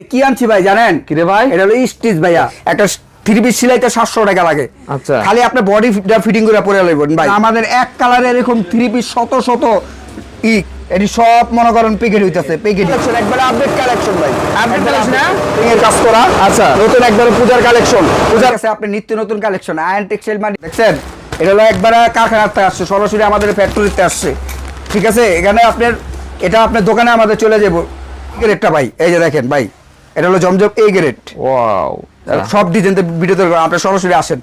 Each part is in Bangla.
কি আনছি ভাই জানেন? কি রে ভাই? এটা হলো স্টিচ ভাইয়া। একটা থ্রি পিস সিলাইতে সাতশো টাকা লাগে। আচ্ছা। খালি আপনি বডি ফিটিং করে পরে লইবেন ভাই। আমাদের এক কালারের এরকম থ্রি পিস শত শত ই এটি সব মনে করেন প্যাকেট হইতাছে প্যাকেট একবার আপডেট কালেকশন ভাই। Collection, হ্যাঁ? এর কাজ করা। আচ্ছা। নতুন একবার পূজার কালেকশন পূজার কাছে আপনি নিত্য নতুন কালেকশন আয়ন টেক্সটাইল মানে দেখছেন? এটা হলো একবার কারখানাতে আসছে সরাসরি আমাদের ফ্যাক্টরিতে আসছে। ঠিক আছে? এখানে আপনার এটা আপনার দোকানে আমাদের চলে যাব। গ্রেডটা ভাই? এই যে দেখেন ভাই। এটা হলো জমজম এই গ্রেড ওয়াও সব ডিজাইন ভিডিওতে আপনি সরাসরি আসেন।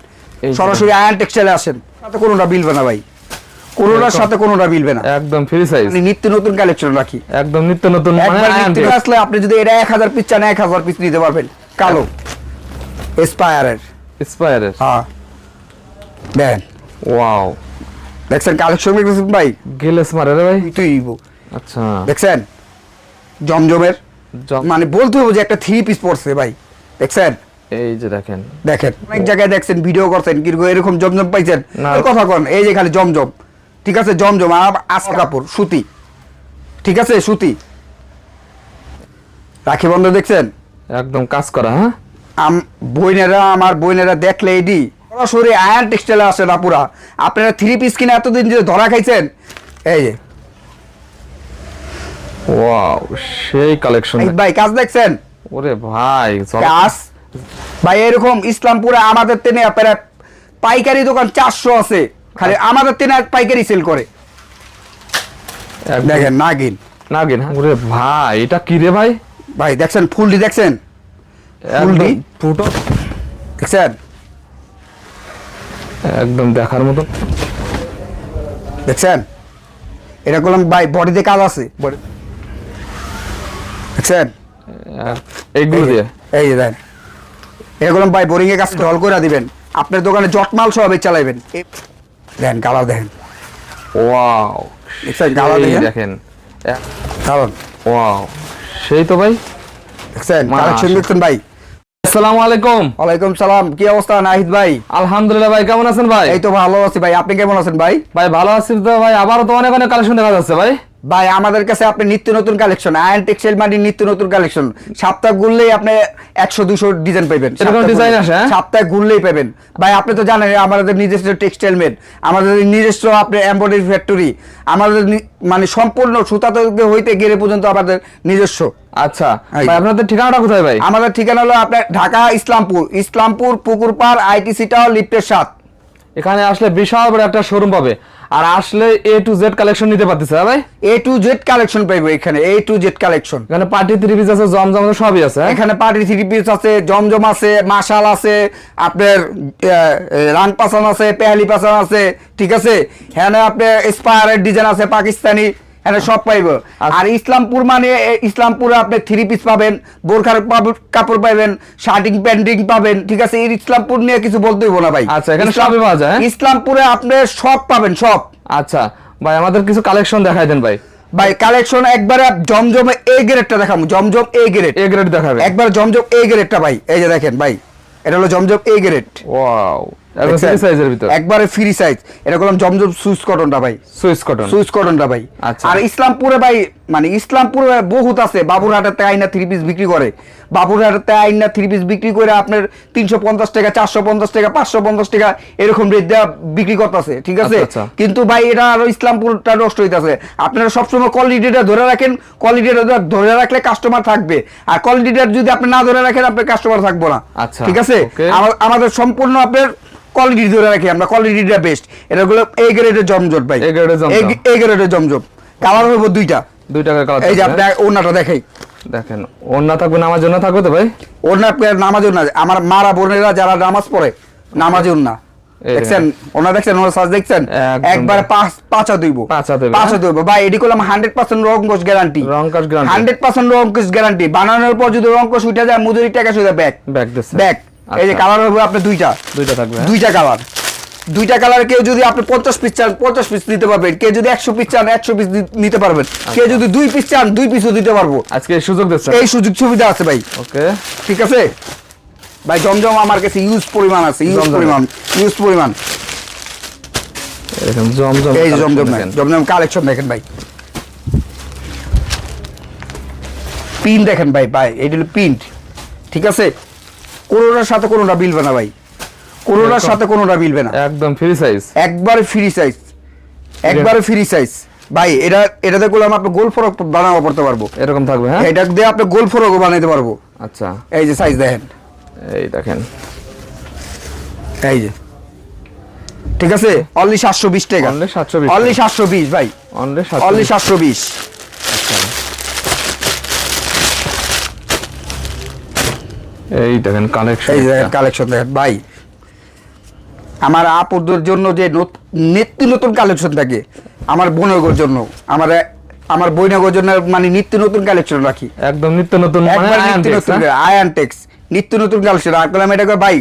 সরাসরি আয়ন টেক্সটাইলে আসেন। সাথে কোনোটা বিলবে না ভাই। কোনোটার সাথে কোনোটা বিলবে না। একদম ফ্রি সাইজ নিত্য নতুন কালেকশন রাখি। একদম নিত্য নতুন মানে একবার নিত্য আসলে আপনি যদি এটা এক হাজার পিস চান এক হাজার পিস নিতে পারবেন। কালো। এসপায়ারের Inspire-এর। হ্যাঁ। দেন। ওয়াও দেখছেন কালেকশন দেখছেন ভাই? গেলেস মারে রে ভাই? তুই আচ্ছা। দেখছেন? জমজমের জম- মানে বলতে হবে যে একটা থ্রি পিস পড়ছে ভাই। দেখছেন এই যে দেখেন। দেখেন অনেক জায়গায় দেখছেন ভিডিও করছেন কিন্তু এরকম জমজম পাইছেন। না। কথা কন এই যে খালি জমজম। ঠিক আছে জমজম আর আস কাপড় সুতি। ঠিক আছে সুতি। রাখি বন্ধ দেখছেন? একদম কাজ করা হ্যাঁ? আম বইনেরা আমার বইনেরা দেখলে এডি। সরাসরি আয়ন টেক্সটাইলে আসে না পুরা। আপনারা থ্রি পিস কিনে এতদিন যে ধরা খাইছেন? এই যে। ওয়াও সেই কালেকশন ভাই কাজ দেখছেন? ওরে ভাই কাজ? ভাই এরকম ইসলামপুরে আমাদের তেনে আপনারা পাইকারি দোকান চারশো আছে। খালি আমাদের তেনে পাইকারি সেল করে। দেখেন নাগিন। নাগিন হ্যাঁ? ওরে ভাই এটা কি রে ভাই? ভাই দেখছেন ফুলটি দেখছেন? একদম। ফুটো? দেখছেন? একদম দেখার মতো। দেখছেন? এটা করলাম ভাই বডিতে কাজ আছে। Body- দেখছেন এইগুলো দিয়ে। এই যে দেন। এটা ভাই বোরিং এর কাছে ঢল করে দিবেন। আপনার দোকানে জটমাল সহ বেচ চালাইবেন। দেন কালার দেখেন ওয়াও দেখছেন, দেখেন? দেখেন। কারণ ওয়াও সেই তো ভাই। দেখছেন কালেকশন দেখছেন ভাই। আসসালামু আলাইকুম। ওয়ালাইকুম সালাম কি অবস্থা নাহিদ ভাই? আলহামদুলিল্লাহ ভাই কেমন আছেন ভাই? এই তো ভালো আছি ভাই আপনি কেমন আছেন ভাই? ভাই ভালো আছি তো ভাই আবারও তো অনেক অনেক কালেকশন দেখা যাচ্ছে ভাই। ভাই আমাদের কাছে আপনি নিত্য নতুন কালেকশন আয়ন টেক্সটাইল মানে নিত্য নতুন কালেকশন সপ্তাহ ঘুরলেই আপনি একশো দুশো ডিজাইন পাবেন এরকম সপ্তাহ আসে, হ্যাঁ? সপ্তাহে ঘুরলেই পাবেন ভাই আপনি তো জানেন আমাদের নিজস্ব টেক্সটাইল মেড আমাদের নিজস্ব আপনি এমব্রয়ডারি ফ্যাক্টরি আমাদের মানে সম্পূর্ণ সুতা থেকে হইতে গেলে পর্যন্ত আমাদের নিজস্ব। আচ্ছা। ভাই আপনাদের ঠিকানাটা কোথায় ভাই? আমাদের ঠিকানা হলো আপনার ঢাকা ইসলামপুর। ইসলামপুর পুকুরপাড় আইটিসি টাওয়ার লিফটের সাত। এখানে আসলে বিশাল বড় একটা শোরুম পাবে। আর আসলে এ টু জেড কালেকশন নিতে পারতেছে দাদা ভাই? এ টু জেড কালেকশন পাইবো এখানে এ টু জেড কালেকশন এখানে পার্টি থ্রি পিস আছে জমজম সবই আছে হ্যাঁ? এখানে পার্টি থ্রি পিস আছে জমজম আছে মাশাল আছে আপনার রান পাসান আছে পেহালি পাসান আছে ঠিক আছে? এখানে আপনার স্পায়ারের ডিজাইন আছে পাকিস্তানি। হ্যাঁ সব পাইব। আচ্ছা। আর ইসলামপুর মানে ইসলামপুরে আপনি থ্রি পিস পাবেন বোরখার কাপড় পাবেন শার্টিং প্যান্টিং পাবেন ঠিক আছে? এই ইসলামপুর নিয়ে কিছু বলতে হইব না ভাই। আচ্ছা, এখানে সবই পাওয়া যায়, হ্যাঁ? ইসলামপুরে আপনি সব পাবেন সব। আচ্ছা ভাই আমাদের কিছু কালেকশন দেখাই দেন ভাই। ভাই কালেকশন একবারে জমজমে এ গ্রেডটা দেখাবো জমজম এ গ্রেড এ গ্রেড দেখাবে একবার জমজম এ গ্রেডটা ভাই এই যে দেখেন ভাই এটা হলো জমজম এ গ্রেড ওয়াও একদম দেখছেন? ফ্রি সাইজের ভিতর। একবারে ফ্রি সাইজ এটা করলাম জমজম সুইচ কটনটা ভাই। Swiss cotton. সুইচ কটনটা ভাই। আচ্ছা। আর ইসলামপুরে ভাই মানে ইসলামপুরে বহুত আছে। বাবুরহাটেতে আইনা থ্রি পিস বিক্রি করে। বাবুরহাটেতে আইনা থ্রি পিস বিক্রি করে আপনার তিনশো পঞ্চাশ টাকা চারশো পঞ্চাশ টাকা পাঁচশো পঞ্চাশ টাকা এরকম রেট দেওয়া বিক্রি করতেছে। ঠিক আছে? আচ্ছা, আচ্ছা। কিন্তু ভাই এটা আরও ইসলামপুরটা নষ্ট হইতাছে। আপনারা সবসময় কোয়ালিটিটা ধরে রাখেন। কোয়ালিটিটা ধরে রাখলে কাস্টমার থাকবে। আর কোয়ালিটিটা যদি আপনি না ধরে রাখেন আপনার কাস্টমার থাকব না। আচ্ছা, ঠিক আছে? আমাদের সম্পূর্ণ আপনার কোয়ালিটি ধরে রাখি আমরা কোয়ালিটিটা বেস্ট এটা হলো এ গ্রেডের জমজট ভাই। Grade এর জমজম। এ গ্রেডের জমজম কালার হইব দুইটা। দুই টাকার কালার এই যে আপনার ওনাটা দেখাই দেখেন ওর না থাকবে না আমার জন্য থাকবে তো ভাই? ওনা নামাজ না আমার মারা বোনেরা যারা নামাজ পড়ে নামাজ না এই দেখছেন? ওনা দেখছেন? ওনার সাজ দেখছেন? একবার পাঁচ পাঁচা দিব পাঁচা দিবে, পাঁচা দিব ভাই এডি করলাম হান্ড্রেড পার্সেন্ট রঙ্কশ গ্যারান্টি রংকশ guarantee। হান্ড্রেড পার্সেন্ট রঙ্কশ গ্যারান্টি বানানোর পর যদি রঙ্কশ উঠে যায় মজুরি টাকা শুধু ব্যাক দিচ্ছে। ব্যাক এই যে আচ্ছা। কালার হবে আপনার দুইটা। দুইটা থাকবে হ্যাঁ? দুইটা কালার দুইটা কালার কেউ যদি আপনি পঞ্চাশ পিস চান পঞ্চাশ পিস নিতে পারবেন। কেউ যদি একশো পিস চান একশো পিস নিতে পারবেন। কেউ যদি দুই পিস চান দুই পিসও দিতে পারব। আজকে সুযোগ দিচ্ছে এই সুযোগ সুবিধা আছে ভাই। ওকে। ঠিক আছে? ভাই জমজম আমার কাছে ইউজ পরিমাণ আছে ইউজ পরিমাণ ইউজ পরিমাণ। এরকম জমজম এই জমজম দেখেন। জমজম কালেকশন দেখেন ভাই। পিন দেখেন ভাই ভাই এটা হলো প্রিন্ট ঠিক আছে? কোনোটার সাথে কোনোটা মিলবে না ভাই। কোনোটার সাথে কোনোটা মিলবে না। একদম ফ্রি সাইজ একবারে ফ্রি সাইজ একবারে ফ্রি সাইজ ভাই এটা এটাতে করলে আমরা গোল ফরক বানাবো করতে পারব। এরকম থাকবে হ্যাঁ? এটা দিয়ে আপনি গোল ফরকও বানাইতে পারব। আচ্ছা। এই যে সাইজ দেখেন। এই দেখেন। এই যে। ঠিক আছে? অনলি সাতশো বিশ টাকা। Only 720 অনলি সাতশো বিশ ভাই। অনলি অনলি সাতশো বিশ। এই দেখেন কালেকশন এই কালেকশন দেখেন ভাই। আমার আপুদের জন্য যে নিত্য নতুন কালেকশন থাকে আমার বোনগর জন্য আমার আমার বইনগর জন্য মানে নিত্য নতুন কালেকশন রাখি। একদম নিত্য নতুন মানে? আয়ান টেক্স নিত্য নতুন কালেকশন আর করলাম এটা ভাই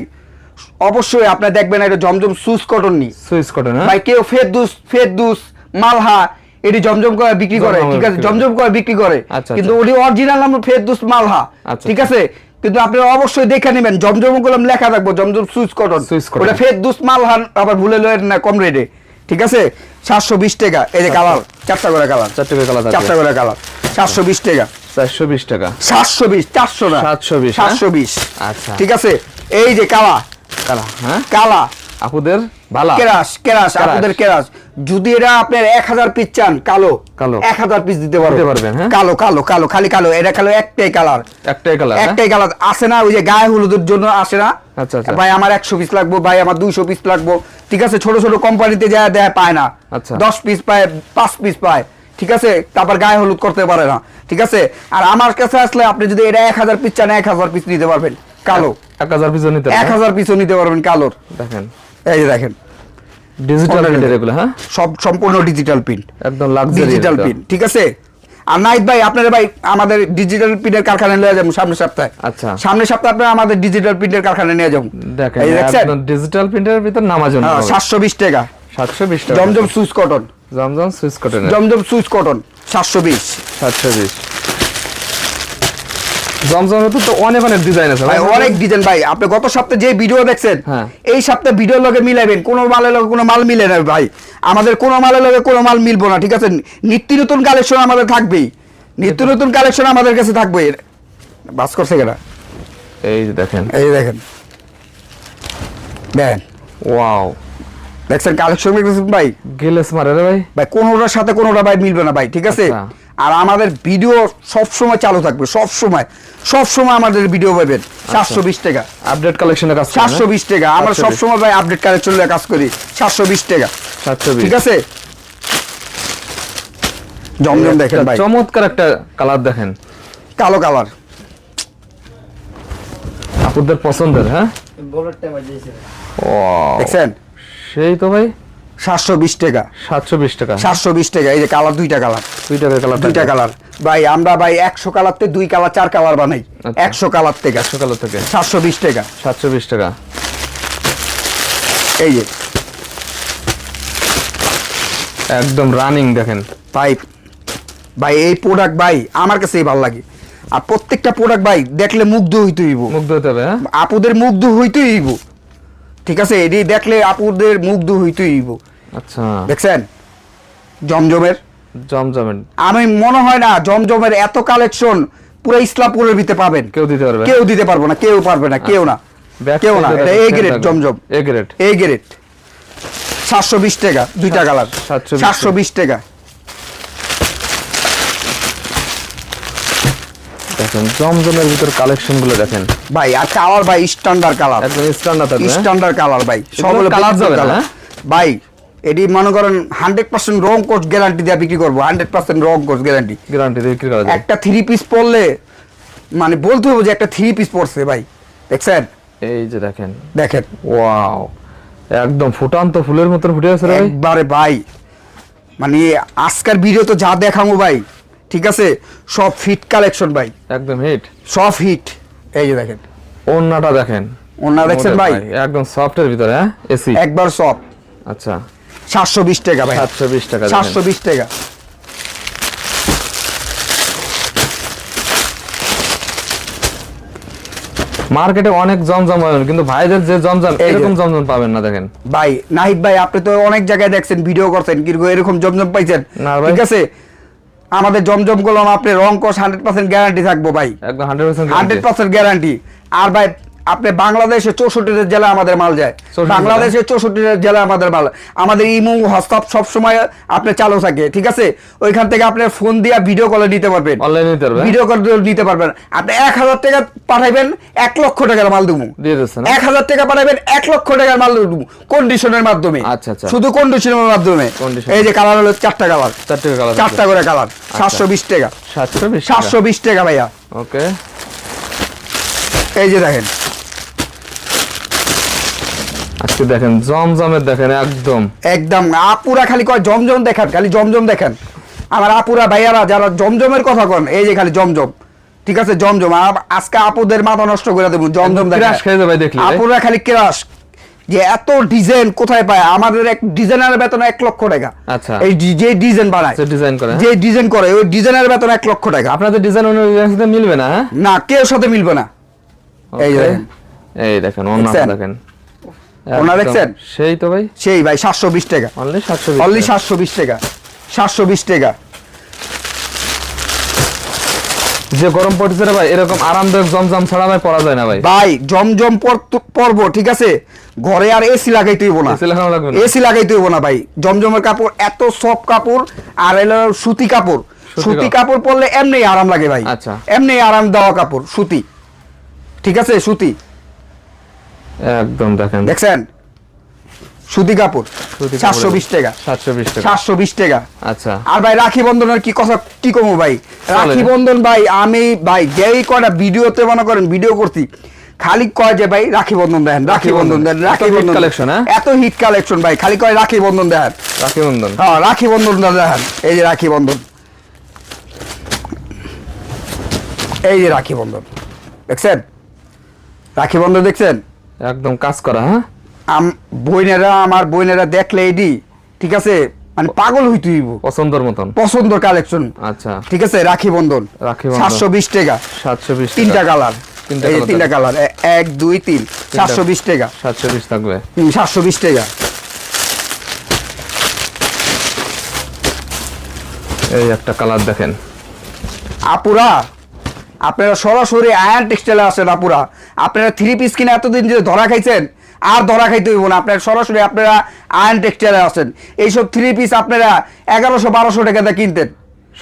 অবশ্যই আপনার দেখবেন এটা জমজম সুস কটন নি সুইচ কটন হ্যাঁ? ভাই কেউ ফেরদুস ফেরদুস মালহা এটি জমজম করে বিক্রি করে ঠিক আছে? জমজম করে বিক্রি করে। আচ্ছা, কিন্তু আচ্ছা। ওটি অরিজিনাল নাম ফেরদুস মালহা আচ্ছা, ঠিক আছে? কিন্তু আপনি অবশ্যই দেখে নেবেন জমজমগুলো লেখা থাকব জমজম সুইচ কটন। ওটা ফের দুস মাল হান আবার ভুলে লয়ের না কম রেটে। ঠিক আছে? সাতশো বিশ টাকা। এই যে কালার চারটা করে কালার। চারটে করে কালার চারটা করে কালার। সাতশো বিশ টাকা। চারশো বিশ টাকা। সাতশো বিশ চারশো না। সাতশো বিশ সাতশো বিশ। আচ্ছা। ঠিক আছে? এই যে কালা। কালা হ্যাঁ? কালা। আপুদের ভালা কেরাস কেরাস। আপনাদের কেরাস। যদি এটা আপনার এক হাজার পিস চান কালো। কালো। এক হাজার পিস দিতে পারবেন দিতে পারবেন, হ্যাঁ? কালো কালো কালো খালি কালো। এটা কালো একটাই কালার একটাই কালার একটাই কালার আসে না ওই যে গায়ে হলুদের জন্য আসে না। আচ্ছা, আচ্ছা। ভাই আমার একশো পিস লাগবো ভাই আমার দুইশো পিস লাগবো। ঠিক আছে ছোট ছোট কোম্পানিতে যা দেয় পায় না। আচ্ছা। দশ পিস পায় পাঁচ পিস পায়। ঠিক আছে? তারপর গায়ে হলুদ করতে পারে না। ঠিক আছে? আর আমার কাছে আসলে আপনি যদি এটা এক হাজার পিস চান এক হাজার পিস নিতে পারবেন কালো। এক হাজার পিছু নিতে এক হাজার পিসও নিতে পারবেন কালোর। দেখেন। এই যে দেখেন। ডিজিটাল। প্রিন্টের এগুলো হ্যাঁ? সব সম্পূর্ণ ডিজিটাল প্রিন্ট একদম লাক্সারি ডিজিটাল প্রিন্ট ঠিক আছে? আর নাইট ভাই আপনারা ভাই আমাদের ডিজিটাল প্রিন্টের কারখানায় নিয়ে যাব সামনের সপ্তাহে। আচ্ছা। সামনের সপ্তাহে আপনারা আমাদের ডিজিটাল প্রিন্টের কারখানায় নিয়ে যাব। দেখেন ডিজিটাল প্রিন্টের ভিতর নামাজন সাতশো বিশ টাকা। সাতশো বিশ টাকা। Zamzam Swiss cotton. Zamzam Swiss কটনের। জমজম সুইচ কটন সাতশো বিশ। সাতশো বিশ। জমজমের তো অনেক অনেক ডিজাইন আছে ভাই অনেক ডিজাইন ভাই। আপনি গত সপ্তাহে যে ভিডিও দেখছেন হ্যাঁ। এই সপ্তাহে ভিডিওর লগে মিলাবেন কোনো মালের লগে কোনো মাল মিলে না ভাই। আমাদের কোনো মালের লগে কোনো মাল মিলবো না ঠিক আছে? নিত্য নতুন কালেকশন আমাদের থাকবেই। নিত্য নতুন কালেকশন আমাদের কাছে থাকবে। বাস করছে কেনা এই দেখেন। এই দেখেন। দেখেন ওয়াও দেখছেন কালেকশন ভাই? গেলেস মারে ভাই। ভাই কোনোটার সাথে কোনোটা ভাই মিলবে না ভাই ঠিক আছে? আচ্ছা। আর আমাদের ভিডিও সব সময় চালু থাকবে সব সময় সব সময় আমাদের ভিডিও পাবেন। আচ্ছা। সাতশো বিশ টাকা। আপডেট কালেকশনের কাজ সাতশো বিশ টাকা। আমরা সব সময় ভাই আপডেট কালেকশন কাজ করি। সাতশো বিশ টাকা। সাতশো বিশ। ঠিক আছে? জমজম দেখেন ভাই। চমৎকার একটা কালার দেখেন। কালো কালার আপুদের পছন্দের হ্যাঁ? দেখছেন? সেই তো ভাই। সাতশো বিশ টাকা। সাতশো বিশ টাকা। সাতশো বিশ টাকা এই যে কালার দুইটা কালার। দুই টাকার কালার দুইটা কালার। ভাই আমরা ভাই একশো কালার থেকে দুই কালার চার কালার বানাই। আচ্ছা। একশো কালার থেকে। একশো কালার থেকে। সাতশো বিশ টাকা। সাতশো বিশ টাকা। এই যে। একদম রানিং দেখেন। ভাই ভাই এই প্রোডাক্ট ভাই আমার কাছেই ভালো লাগে। আর প্রত্যেকটা প্রোডাক্ট ভাই দেখলে মুগ্ধ হইতে হইব। মুগ্ধ হতে হবে হ্যাঁ? আপুদের মুগ্ধ হইতে হইব। ঠিক আছে এটি দেখলে আপুদের মুগ্ধ হইতে হইব। আচ্ছা। দেখছেন? জমজমের। জমজমের। আমি মনে হয় না জমজমের এত কালেকশন পুরো ইসলামপুরের ভিতরে পাবেন। কেউ দিতে পারবে কেউ দিতে পারব না কেউ পারবে না কেউ না। কেউ না এ এটা A grade Zamzam. A grade A grade সাতশো বিশ টাকা দুইটা কালার 720 সাতশো বিশ টাকা। দেখেন জমজমের ভিতর কালেকশনগুলো দেখেন। ভাই আর কালার ভাই স্ট্যান্ডার্ড কালার একদম স্ট্যান্ডার্ড? স্ট্যান্ডার্ড কালার ভাই। এগুলো কালার যাবে না, হ্যাঁ? ভাই এটি মনে করেন হান্ড্রেড পার্সেন্ট রং কোর্স গ্যারান্টি দিয়ে বিক্রি করব। হান্ড্রেড পার্সেন্ট রং কোর্স গ্যারান্টি গ্যারান্টি দিয়ে বিক্রি করা একটা থ্রি পিস পরলে মানে বলতে হবে যে একটা থ্রি পিস পরছে ভাই। দেখছেন? এই যে দেখেন। দেখেন। ওয়াও একদম ফুটান্ত ফুলের মতন ফুটে আছে ভাই। একবারে ভাই। মানে আজকের ভিডিও তো যা দেখাবো ভাই ঠিক আছে? সব ফিট কালেকশন ভাই। একদম হিট সব হিট এই যে দেখেন। ওন্নাটা দেখেন। ওন্না দেখছেন ভাই? একদম সফটের ভিতরে হ্যাঁ? এসি একবার সব আচ্ছা। সাতশো বিশ টাকা ভাই। সাতশো বিশ টাকা দেখেন। সাতশো বিশ টাকা। মার্কেটে অনেক জমজম পাবেন কিন্তু ভাইদের যে জমজম এরকম জমজম পাবেন না দেখেন। ভাই নাহিদ ভাই আপনি তো অনেক জায়গায় দেখছেন ভিডিও করছেন কিন্তু এরকম জমজম পাইছেন। ঠিক আছে? আমাদের জমজম কলম আপনি রং কষ হান্ড্রেড পার্সেন্ট গ্যারান্টি থাকব ভাই। হান্ড্রেড পার্সেন্ট গ্যারান্টি আর ভাই আপনি বাংলাদেশে চৌষট্টি জেলা আমাদের মাল যায়। 64 বাংলাদেশের চৌষট্টি জেলা আমাদের মাল। আমাদের ইমো হোয়াটসঅ্যাপ সবসময় আপনি চালু থাকে ঠিক আছে? ওইখান থেকে আপনি ফোন দিয়ে ভিডিও কলে নিতে পারবেন। অনলাইনে নিতে পারবে ভিডিও কল নিতে পারবেন। আপনি এক হাজার টাকা পাঠাইবেন এক লক্ষ টাকার মাল দেবো। না এক হাজার টাকা পাঠাবেন এক লক্ষ টাকার মাল দেবো কন্ডিশনের মাধ্যমে। আচ্ছা, আচ্ছা। শুধু কন্ডিশনের মাধ্যমে। এই যে কালার হলো চারটা কালার চারটে কালার চারটা করে কালার সাতশো বিশ টাকা। সাতশো বিশ টাকা। ভাইয়া। ওকে এই যে দেখেন। আজকে দেখেন জমজমের দেখেন একদম। একদম আপুরা খালি কয় জমজম দেখেন খালি জমজম দেখান। আমার আপুরা ভাইয়ারা যারা জমজমের কথা কন এই যে খালি জমজম। ঠিক আছে জমজম। আজকে আপুদের মাথা নষ্ট করে দেবো জমজম দেখা ক্রাশ খেয়ে যাবে দেখলি। আপুরা খালি ক্রাশ। যে এত ডিজাইন কোথায় পায়? আমাদের এক ডিজাইনার বেতন এক লক্ষ টাকা। আচ্ছা। এই যে ডিজাইন বানায়। যে ডিজাইন করে হ্যাঁ? যে ডিজাইন করে ওই ডিজাইনের বেতন এক লক্ষ টাকা। আপনাদের ডিজাইন অনুযায়ী সাথে মিলবে না হ্যাঁ? না কেউ সাথে মিলবে না। এই দেখেন। এই দেখেন দেখেন। ওনা দেখছেন? সেই তো ভাই। সেই ভাই সাতশো বিশ টাকা। অনলি সাতশো অনলি সাতশো বিশ টাকা। সাতশো বিশ টাকা। যে গরম পড়তেছে রে ভাই এরকম আরামদায়ক জমজম ছাড়া ভাই পরা যায় না ভাই। ভাই জমজম পরব ঠিক আছে? ঘরে আর এসি লাগাইতে হইব না। এসি লাগানো লাগবে না। এসি লাগাইতে হইব না ভাই। জমজমের কাপড় এত সফট কাপড় আর এলো সুতি কাপড়। সুতি। কাপড়। পরলে এমনি আরাম লাগে ভাই। আচ্ছা। এমনি আরাম দেওয়া কাপড় সুতি। ঠিক আছে সুতি? একদম দেখেন। দেখছেন? সুতি কাপড় সাতশো বিশ টাকা। সাতশো বিশ টাকা। সাতশো বিশ টাকা। আচ্ছা। আর ভাই রাখি বন্ধনের কি কথা কি কমো ভাই? রাখি বন্ধন ভাই আমি ভাই যেই কয়টা ভিডিওতে মনে করেন ভিডিও করছি খালি কয় যে ভাই রাখি বন্ধন দেন রাখি বন্ধন দেন রাখি বন্ধন। collection, হ্যাঁ? এত হিট কালেকশন ভাই খালি কয় রাখি বন্ধন দেন রাখি বন্ধন। হ্যাঁ রাখি বন্ধন দেন এই যে রাখি বন্ধন। এই যে রাখি বন্ধন। দেখছেন? রাখি বন্ধন দেখছেন? একদম কাজ করা হ্যাঁ? আম বইনেরা আমার বইনেরা দেখলে এডি ঠিক আছে? মানে পাগল হইতে হইব। পছন্দের মতন? পছন্দ কালেকশন আচ্ছা। ঠিক আছে? রাখি বন্ধন। রাখি সাতশো বিশ টাকা। সাতশো বিশ তিনটা কালার তিনটা কালার এক দুই তিন। সাতশো বিশ টাকা। সাতশো বিশ থাকবে। সাতশো বিশ টাকা। এই একটা কালার দেখেন। আপুরা আপনারা সরাসরি আয়ন টেক্সটাইলে আসেন আপুরা। আপনারা থ্রি পিস কিনে এতদিন যে ধরা খাইছেন আর ধরা খাইতে হইব না। আপনারা সরাসরি আপনারা আয়ন টেক্সটাইলে আসেন এইসব থ্রি পিস আপনারা এগারোশো বারোশো টাকাতে কিনতেন।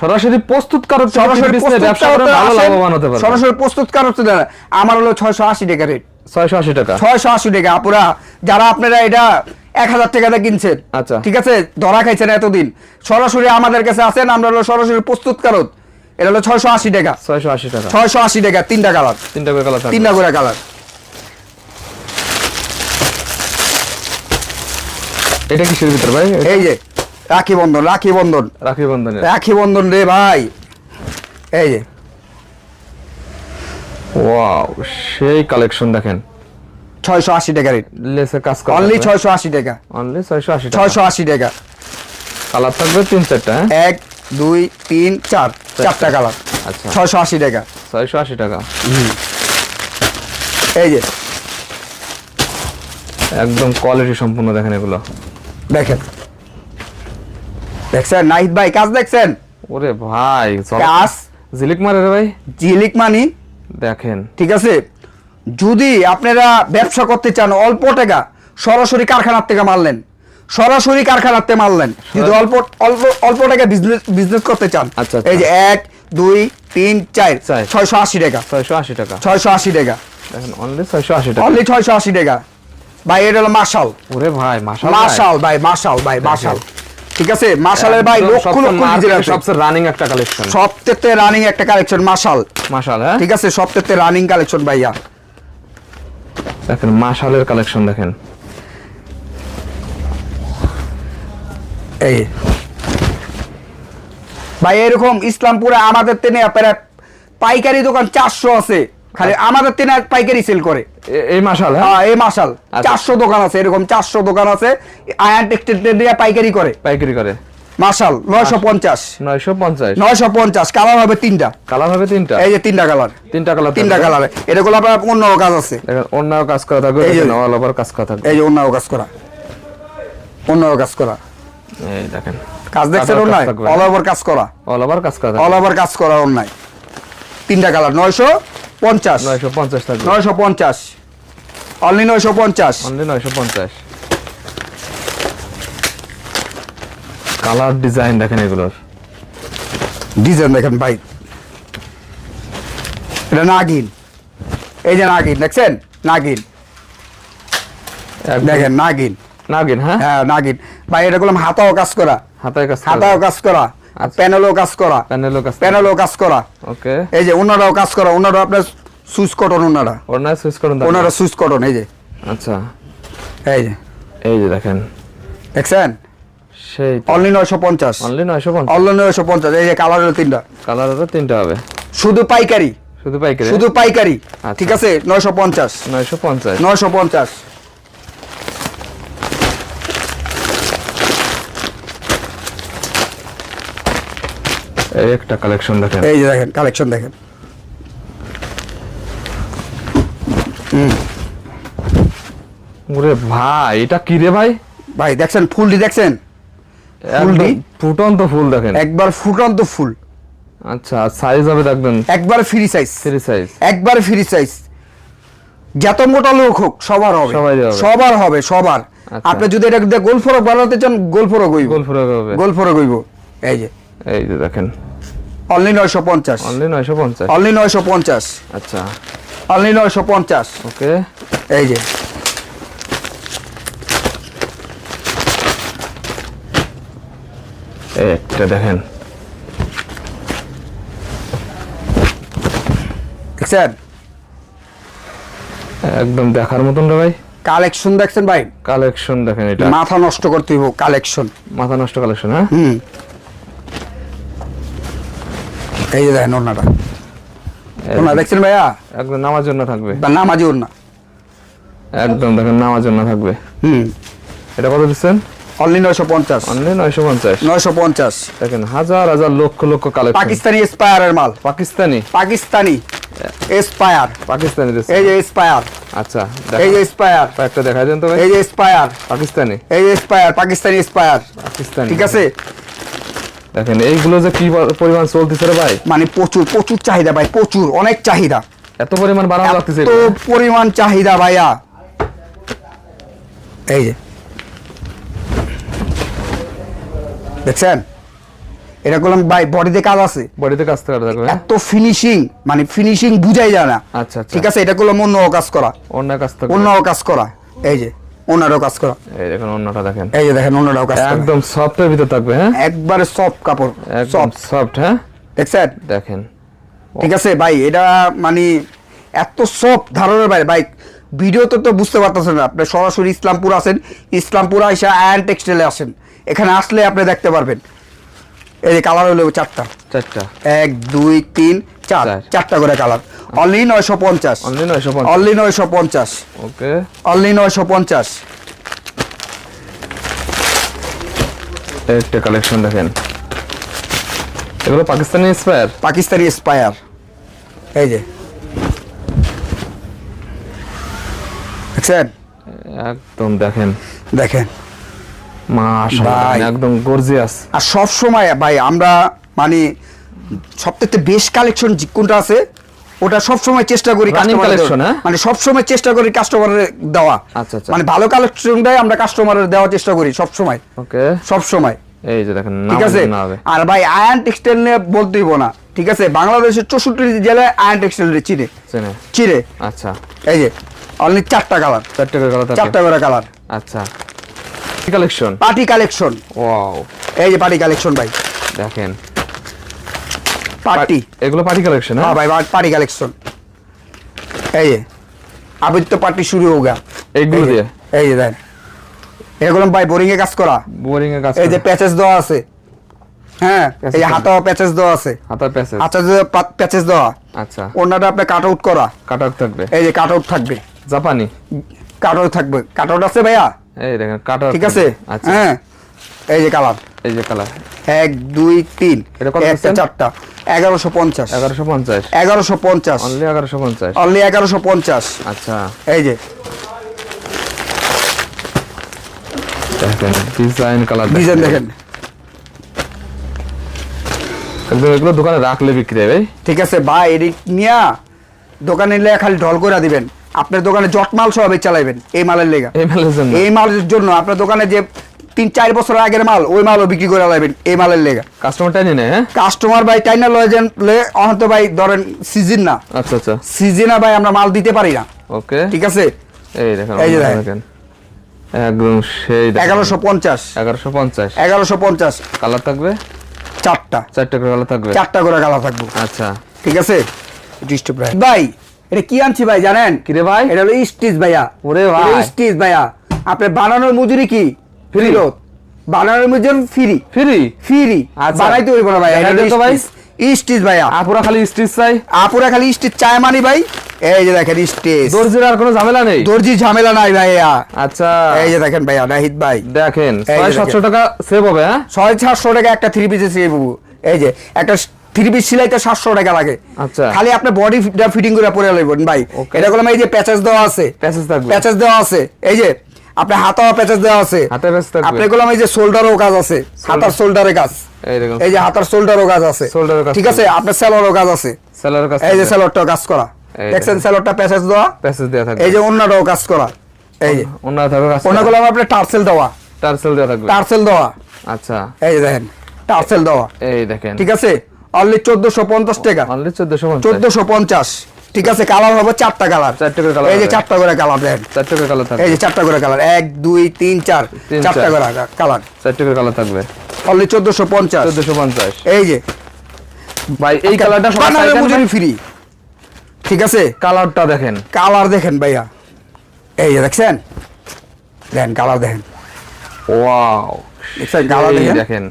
সরাসরি প্রস্তুতকারক আসেন, আমার হলো ছয়শো আশি টাকা রেট ছয়শো আশি টাকা। ছয়শো আশি টাকা। আপুরা যারা আপনারা এটা এক হাজার টাকাতে কিনছেন আচ্ছা। ঠিক আছে? ধরা খাইছেন এতদিন। সরাসরি আমাদের কাছে আছেন আমরা হলো সরাসরি প্রস্তুত কারক। এটা হলো ছয়শো আশি টাকা। ছয়শো আশি টাকা। ছয়শো আশি টাকা তিনটা কালার। তিনটা করে কালার তিনটা করে কালার। এটা কিসের ভিতর ভাই? এই যে রাখি বন্ধন রাখি বন্ধন। রাখি বন্ধনের। রাখি বন্ধন রে ভাই। এই যে। ওয়াও সেই কালেকশন দেখেন। ছয়শো আশি টাকা রেট। লেসে কাজ করা অনলি ছয়শো আশি টাকা। অনলি ছয়শো আশি টাকা। ছয়শো আশি টাকা। কালার থাকবে তিন চারটা হ্যাঁ? এক দুই তিন চার। চারটা কালার। আচ্ছা। ছয়শো আশি টাকা। ছয়শো আশি টাকা। এই যে। একদম কোয়ালিটি সম্পূর্ণ দেখেন এগুলো। দেখেন। দেখছেন? নাহিদ ভাই কাজ দেখছেন? ওরে ভাই কাজ? জিলিক মারে রে ভাই। জিলিক মানি? দেখেন। ঠিক আছে? যদি আপনারা ব্যবসা করতে চান অল্প টাকা সরাসরি কারখানার থেকে মারলেন সরাসরি কারখানার থেকে মারলেন। যদি অল্প অল্প অল্প টাকা বিজনেস বিজনেস করতে চান আচ্ছা, আচ্ছা। এই যে এক দুই তিন চার। ছয়শো আশি টাকা। ছয়শো আশি টাকা। ছয়শো আশি টাকা। দেখেন অনলি ছয়শো আশি টাকা। অনলি ছয়শো আশি টাকা। ভাই এটা হলো মার্শাল ওরে ভাই মাশাল মার্শাল ভাই মার্শাল ভাই মার্শাল ঠিক আছে? মার্শালের ভাই লক্ষ লক্ষ ডিজাইন আছে। সবচেয়ে রানিং একটা কালেকশন সবথেকে রানিং একটা কালেকশন মার্শাল মাশাল হ্যাঁ? ঠিক আছে? সবথেকে রানিং কালেকশন ভাইয়া। দেখেন মাশালের কালেকশন দেখেন। এই। ভাই এরকম ইসলামপুরে আমাদের তেনে আপনারা পাইকারি দোকান চারশো আছে। খালি আমাদের তেনে পাইকারি সেল করে। এই মাসাল হ্যাঁ? হ্যাঁ এই মাসাল। আচ্ছা। চারশো দোকান আছে এরকম চারশো দোকান আছে। আয়ান টেক্সটাইল দিয়ে পাইকারি করে। পাইকারি করে। মাসাল নয়শো পঞ্চাশ। নয়শো পঞ্চাশ। নয়শো পঞ্চাশ কালার হবে তিনটা। কালার হবে তিনটা? এই যে তিনটা কালার। তিনটা কালার তিনটা কালার। এটাগুলো আপনার অন্য কাজ আছে। অন্য কাজ করা থাকবে অল ওভার কাজ করা থাকবে। এই যে অন্য কাজ করা। অন্য কাজ করা। এই দেখেন। কাজ দেখছেন অন্যায়? অল ওভার কাজ করা। অল ওভার কাজ করা অল ওভার কাজ করা অন্যায়। তিনটা কালার নয়শো পঞ্চাশ। নয়শো পঞ্চাশ থাকবে। নয়শো পঞ্চাশ। অনলি নয়শো পঞ্চাশ। অনলি নয়শো পঞ্চাশ। কালার ডিজাইন দেখেন এগুলোর। ডিজাইন দেখেন ভাই। এটা নাগিন। এই যে নাগিন দেখছেন? নাগিন। দেখেন নাগিন। নাগিন হ্যাঁ? হ্যাঁ নাগিন। বা এরকম হাতাও কাজ করা। হাতায় কাজ হাতাও আচ্ছা। কাজ করা প্যানেলও কাজ করা প্যানেলও কাজ প্যানেলও কাজ করা। ওকে। এই যে ওনারাও কাজ করা ওনারা আপনার সুইচ কটন ওনারা। ওনারা সুইচ কটন ওনারা সুইচ কটন এই যে। আচ্ছা। এই যে। এই যে দেখেন। দেখছেন? সেই অনলি 950 অনলি 950 অনলি 950 এই যে কালারের তিনটা। কালারের তিনটা হবে। শুধু পাইকারি। শুধু পাইকারি? শুধু পাইকারি। আচ্ছা। ঠিক আছে? 950 950 950 একটা কালেকশন দেখেন। এই যে দেখেন কালেকশন দেখেন। ওরে ভাই এটা কি রে ভাই? ভাই দেখছেন ফুলটি দেখছেন? ফুলটি? ফুটন্ত ফুল দেখেন। একবার ফুটন্ত ফুল। আচ্ছা সাইজ হবে দেখবেন। একবার ফ্রি সাইজ থ্রি সাইজ একবার ফ্রি সাইজ যত মোটা লোক হোক সবার হবে। সবার হবে সবার। আচ্ছা। আপনি যদি এটা গোল ফরক বানাতে চান গোল ফরক হইব। গোল ফুল হবে। গোল ফরক হইব। এই যে। এই যে দেখেন। অনলি নয়শো পঞ্চাশ। অনলি নয়শো পঞ্চাশ। অনলি নয়শো পঞ্চাশ। আচ্ছা। অনলি নয়শো পঞ্চাশ। ওকে। এই যে। একটা দেখেন। দেখছেন? একদম দেখার মতন রে ভাই। কালেকশন দেখছেন ভাই? কালেকশন দেখেন এটা। মাথা নষ্ট করতে হইব কালেকশন মাথা নষ্ট কালেকশন হ্যাঁ? হুম। এই যে দেখেন ওনারা দেখছেন ভাইয়া? একদম নামার জন্য থাকবে। নামাজি ওনা একদম দেখেন নামার জন্য থাকবে। হুম। এটা কত দিচ্ছেন? অনলি নয়শো পঞ্চাশ। অনলি নয়শো পঞ্চাশ। নয়শো পঞ্চাশ। দেখেন হাজার হাজার লক্ষ লক্ষ কালেকশন পাকিস্তানি এসপায়ারের মাল। পাকিস্তানি? পাকিস্তানি এসপায়ার পাকিস্তানি এই যে এসপায়ার আচ্ছা এই যে দেখা এসপায়ার একটা দেখাই দেন তো ভাই এই যে এসপায়ার পাকিস্তানি? এই যে এসপায়ার পাকিস্তানি এসপায়ার পাকিস্তানি। ঠিক আছে? দেখেন এইগুলো যে কি পরিমাণ চলতেছে রে ভাই? মানে প্রচুর প্রচুর চাহিদা ভাই প্রচুর অনেক চাহিদা। এত পরিমাণ বানানো লাগতেছে এত পরিমাণ চাহিদা ভাইয়া। এই যে। দেখছেন? এটা করলাম ভাই বডিতে কাজ আছে। বডিতে কাজ করা থাকবে হ্যাঁ? এত ফিনিশিং মানে ফিনিশিং বুঝাই যায় না। আচ্ছা আচ্ছা। ঠিক আছে এটা করলাম অন্য কাজ করা। অন্য কাজ অন্য কাজ করা। এই যে। অন্যরাও কাজ করা। এই দেখেন অন্যটা দেখেন। এই যে দেখেন অন্যরাও কাজ করা। একদম সফটের ভিতর থাকবে হ্যাঁ? একবারে সফট কাপড় একদম সফট সফট হ্যাঁ? দেখছেন? দেখেন। ঠিক আছে ভাই এটা মানে এত সফট ধারণের বাইরে। ভাই ভিডিওতে তো বুঝতে পারতেছেন আপনি সরাসরি ইসলামপুর আসেন ইসলামপুর আইসা আয়ন টেক্সটাইলে আসেন। এখানে আসলে আপনি দেখতে পারবেন। এই যে কালার হলো চারটা। চারটা। এক দুই তিন চার। চারটা করে কালার অনলি নয়শো পঞ্চাশ। অনলি নয়শো পঞ্চাশ। অনলি নয়শো পঞ্চাশ। ওকে অনলি নয়শো পঞ্চাশ। একটা কালেকশন দেখেন। এগুলো পাকিস্তানি স্পায়ার পাকিস্তানি স্পায়ার এই যে। দেখছেন? একদম দেখেন। দেখেন। মাশাআল্লাহ একদম গর্জিয়াস আর সব সময় ভাই আমরা মানে সবথেকে বেশ কালেকশন কোনটা আছে ওটা সব সময় চেষ্টা করি হ্যাঁ? মানে সব সময় চেষ্টা করি কাস্টমারের দেওয়া। আচ্ছা, আচ্ছা। মানে ভালো কালেকশনটাই আমরা কাস্টমারের দেওয়ার চেষ্টা করি সব সময় ওকে। সব সময় এই যে দেখেন ঠিক আছে? আর ভাই আয়ন টেক্সটাইল নিয়ে না। ঠিক আছে? বাংলাদেশের চৌষট্টি জেলায় আয়ন টেক্সটাইল চেনে। চিরে আচ্ছা। এই যে অনলি চারটা কালার চারটে করে কালার চারটা করে কালার আচ্ছা। কালেকশন পার্টি কালেকশন ওয়াও এই যে পার্টি কালেকশন ভাই। দেখেন। পার্টি। এগুলো পার্টি কালেকশন হ্যাঁ? হ্যাঁ? ভাই পার্টি কালেকশন এই যে আবির পার্টি শুরু হোগা। এইগুলো দিয়ে? এই যে দেন। এগুলো ভাই বোরিং এ কাজ করা? বোরিং এ কাজ এই যে প্যাচেস দেওয়া আছে। হ্যাঁ এই হাতা প্যাচেস দেওয়া। আছে। হাতা প্যাচেস আচ্ছা যে প্যাচেস দেওয়া। আচ্ছা। ওনাটা আপনি কাট আউট করা। কাট আউট থাকবে। এই যে কাট আউট থাকবে। জাপানি? কাট আউট থাকবে। কাট আউট আছে ভাইয়া? এই দেখেন কাট আউট ঠিক আছে? আচ্ছা। হ্যাঁ। এই যে কালার এই যে কালার এক দুই তিন। এটা কত একটা চারটা। এগারোশো পঞ্চাশ। এগারোশো পঞ্চাশ। এগারোশো পঞ্চাশ। অনলি এগারোশো পঞ্চাশ। অনলি এগারোশো পঞ্চাশ। আচ্ছা। এই যে। দেখেন ডিজাইন কালার ডিজাইন দেখেন। এগুলো দোকানে রাখলে বিক্রি হবে ঠিক আছে ভাই এদিক নিয়া দোকানে নিলে খালি ঢল করে দিবেন। আপনার দোকানে জট মাল সব চালাইবেন এই মালের লেগা। এই মালের জন্য। এই মালের জন্য। আপনার দোকানে যে তিন চার বছর আগের মাল ওই মালও বিক্রি করে লাইবেন এই মালের লেগা। কাস্টমারটা নিয়ে নেয় হ্যাঁ? কাস্টমার ভাই টাইনা লয়ে যান অহন্ত ভাই ধরেন সিজন না। আচ্ছা আচ্ছা। সিজনে ভাই আমরা মাল দিতে পারি না। ওকে ঠিক আছে? এই দেখেন এই যে দেখেন। একদম সেই এগারোশো পঞ্চাশ। এগারোশো পঞ্চাশ। এগারোশো পঞ্চাশ। কালার থাকবে? চারটা। চারটা করে কালার থাকবে? চারটা করে কালার থাকবে। আচ্ছা। ঠিক আছে? ডিস্টার্ব ভাই এটা কি আনছি ভাই জানেন? কিরে ভাই? এটা হলো স্টিচ ভাইয়া। ওরে ভাই। স্টিচ ভাইয়া। আপনার বানানোর মজুরি কি? Free? বানানোর মজুরি ফ্রি ফ্রি ফ্রি। বানাইতে হইব না ভাই তো ভাই? স্টিচ ভাইয়া। আপুরা খালি স্টিচ চাই। আপুরা খালি স্টিচ চায় মানি ভাই? এই যে দেখেন স্টিচ দর্জির আর কোনো ঝামেলা নেই? দর্জি ঝামেলা নাই ভাইয়া। আচ্ছা। এই যে দেখেন ভাইয়া নাহিদ ভাই। দেখেন ছয়। সাতশো টাকা সেভ হবে হ্যাঁ? ছয় সাতশো টাকা একটা থ্রি পিসে সিয়ে বাবু এই যে একটা থ্রি পিস সিলাইতে সাতশো টাকা লাগে। আচ্ছা। খালি আপনি বডি ফিটিং করে পরে লইবেন ভাই। এটা করলাম এই যে প্যাচেস দেওয়া আছে। প্যাচেস থাকবে। প্যাচেস দেওয়া আছে। এই যে আপনার হাতাও প্যাচেস দেওয়া আছে। হাতে প্যাচ থাকবে। আপনি করলাম এই যে শোল্ডারও কাজ আছে। হাতার শোল্ডারের কাজ। এই যে হাতার শোল্ডারও কাজ আছে। Shoulder কাজ ঠিক আছে? আপনার সেলরও কাজ আছে। সেলারের কাছে এই যে সেলরটাও কাজ করা। দেখছেন সেলরটা প্যাচেস দেওয়া? প্যাচেস দেওয়া থাকবে। এই যে অন্যটাও কাজ করা। এই যে। অন্য থাকবে কাজ করলাম আপনার টার্সেল দেওয়া। টার্সেল দেওয়া থাকবে। টার্সেল দেওয়া। আচ্ছা। এই যে দেখেন টার্সেল দেওয়া। এই দেখেন। ঠিক আছে? অনলি চোদ্দশো পঞ্চাশ টাকা। অনলি চোদ্দশো পঞ্চাশ। চোদ্দশো পঞ্চাশ। ঠিক আছে কালার হবে চারটা কালার চারটে করে কালার এই যে চারটা করে কালার দেন। চারটে করে কালার থাকবে। এই যে চারটা করে কালার এক দুই তিন চার। চারটা করে কালার চারটে করে কালার থাকবে। অনলি চোদ্দশো পঞ্চাশ। চোদ্দশো পঞ্চাশ। এই যে। ভাই এই কালারটা ফ্রি ঠিক আছে? কালারটা দেখেন। কালার দেখেন ভাইয়া। এই যে দেখছেন? দেখেন কালার দেখেন। ওয়াও দেখছেন কালার দেখেন? দেখেন।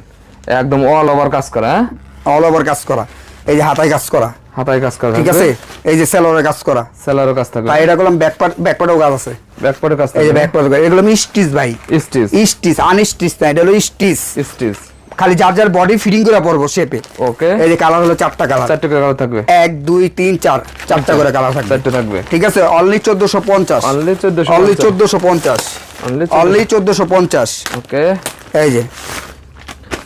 একদম অল ওভার কাজ করা হ্যাঁ? অল ওভার কাজ করা। এই যে হাতায় কাজ করা। হাতায় কাজ করা ঠিক আছে? এই যে সেলরের কাজ করা। সেলারও কাজ থাকবে। ভাই এটা করলাম ব্যাকপার্ট ব্যাকপার্টেও কাজ আছে। ব্যাকপার্টের কাজ এই যে ব্যাকপার্ট এগুলো স্টিচ ভাই। স্টিচ। স্টিচ আনস্টিচ না এটা হলো স্টিচ। স্টিচ। খালি যার যার বডি ফিটিং করে পড়ব শেপে ওকে এই যে কালার হলো চারটা কালার চারটা কালার থাকবে। এক দুই তিন চার। চারটা করে কালার থাকবে। চারটে থাকবে। ঠিক আছে? অনলি চোদ্দশো পঞ্চাশ। অনলি চোদ্দশো অনলি চোদ্দশো পঞ্চাশ। অনলি চোদ্দশো পঞ্চাশ। ওকে এই যে।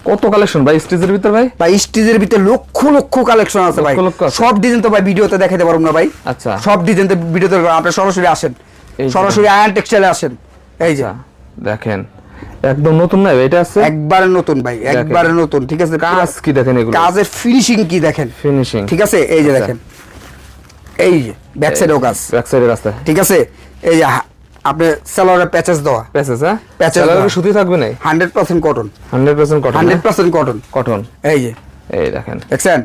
কত কালেকশন ভাই? স্টিচের ভিতর ভাই? ভাই স্টিজের ভিতরে লক্ষ লক্ষ কালেকশন আছে ভাই। সব ডিজাইন তো ভাই ভিডিওতে দেখাতে পারব না ভাই। আচ্ছা। সব ডিজাইন তো ভিডিওতে আপনি সরাসরি আসেন। সরাসরি আয়ন টেক্সটাইলে আসেন। এই যে। আচ্ছা দেখেন। একদম নতুন না এটা আছে? একবারে নতুন ভাই একবারে নতুন ঠিক আছে? কাজ কি দেখেন এগুলো? কাজের ফিনিশিং কি দেখেন? ফিনিশিং ঠিক আছে? এই যে আচ্ছা। দেখেন। এই যে ব্যাক সাইডেও কাজ। ব্যাক সাইডের রাস্তা। ঠিক আছে? এই যে আপনার সেলরের প্যাচেস দেওয়া। প্যাসেজ হ্যাঁ? Patches সেলারের সুতি থাকবে না hundred percent cotton hundred percent cotton hundred percent cotton cotton এই যে। এই দেখেন। দেখছেন?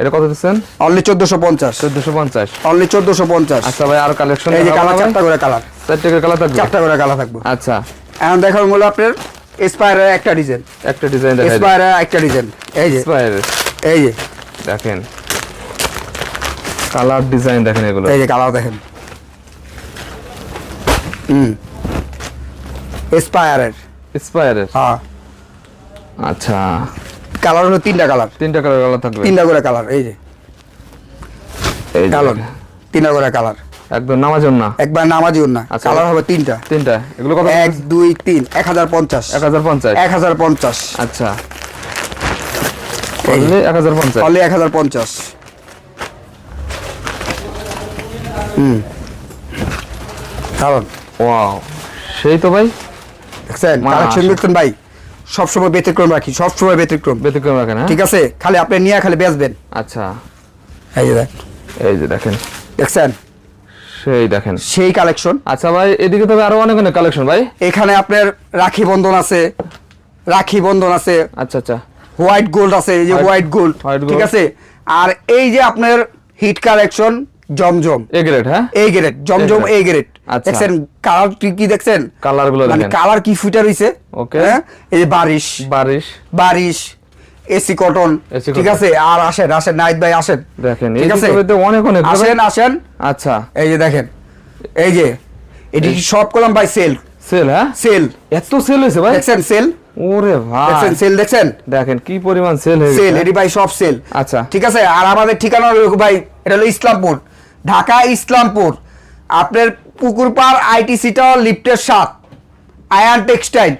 এটা কত দিচ্ছেন? অনলি চোদ্দশো পঞ্চাশ। চোদ্দশো পঞ্চাশ। অনলি চোদ্দশো পঞ্চাশ। আচ্ছা ভাই আর কালেকশন এই যে কালার চারটা করে কালার চারটে করে কালার থাকবে? চারটা করে কালার থাকবে। আচ্ছা। এখন দেখার মূল্য আপনার এসপায়ারের একটা ডিজাইন একটা ডিজাইন দেখাই দিই। এসপায়ারের একটা ডিজাইন এই যে। Inspire, এই যে। দেখেন। কালার ডিজাইন দেখেন এগুলো। এই যে কালার দেখেন। হুম। এসপায়ারের ইন্সপায়ারের হ্যাঁ। আচ্ছা। কালার হলো তিনটা কালার তিনটা কালার কালার থাকবে। তিনটা করে কালার এই যে। কালার তিনটা করে কালার একদম নামাজন না? একবার নামাজিও না আচ্ছা। কালার হবে তিনটা। তিনটা। এগুলো কত? এক দুই তিন এক হাজার পঞ্চাশ। এক হাজার পঞ্চাশ। এক হাজার পঞ্চাশ। আচ্ছা। এক হাজার পঞ্চাশ। অনলি এক হাজার পঞ্চাশ। হুম। কারণ ওয়াও সেই তো ভাই। দেখছেন। কালেকশন দেখছেন ভাই। সবসময় ব্যতিক্রম রাখি সবসময় ব্যতিক্রম। ব্যতিক্রম রাখেন ঠিক আছে? খালি আপনি নিয়ে খালি বেচবেন। আচ্ছা। এই যে এই যে দেখেন। দেখছেন? সেই দেখেন। সেই কালেকশন। আচ্ছা ভাই এদিকে তবে আরও অনেক অনেক কালেকশন ভাই। এখানে আপনার রাখি বন্ধন আছে রাখি বন্ধন আছে আচ্ছা আচ্ছা। হোয়াইট গোল্ড আছে এই যে হোয়াইট গোল্ড। ঠিক আছে? আর এই যে আপনার hit collection Zamzam. A grade হ্যাঁ? এই গ্রেড জমজম। এই গ্রেড আচ্ছা। দেখছেন কালার কি কি দেখছেন? কালারগুলো মানে দেখেন। কালার কি হইছে? Okay. হ্যাঁ? এই যে বারিশ। বারিশ। বারিশ এসি কটন ঠিক আছে? আর আসেন আসেন নাইট ভাই আসেন। দেখেন ঠিক আছে? অনেক অনেক। আসেন আসেন। আচ্ছা। এই যে দেখেন এই যে এটি সব কলম ভাই সেল সেল হ্যাঁ? সেল এত সেল হয়েছে ভাই? দেখছেন সেল ওরে ভাই। দেখছেন সেল দেখছেন? দেখেন কি পরিমাণ সেল হয়ে সেল এটি ভাই সব সেল আচ্ছা। ঠিক আছে? আর আমাদের ঠিকানা ভাই এটা হলো ইসলামপুর। ঢাকা ইসলামপুর। আপনার পুকুরপাড় আইটিসিটা লিফটের সাত। আয়ান টেক্সটাইল।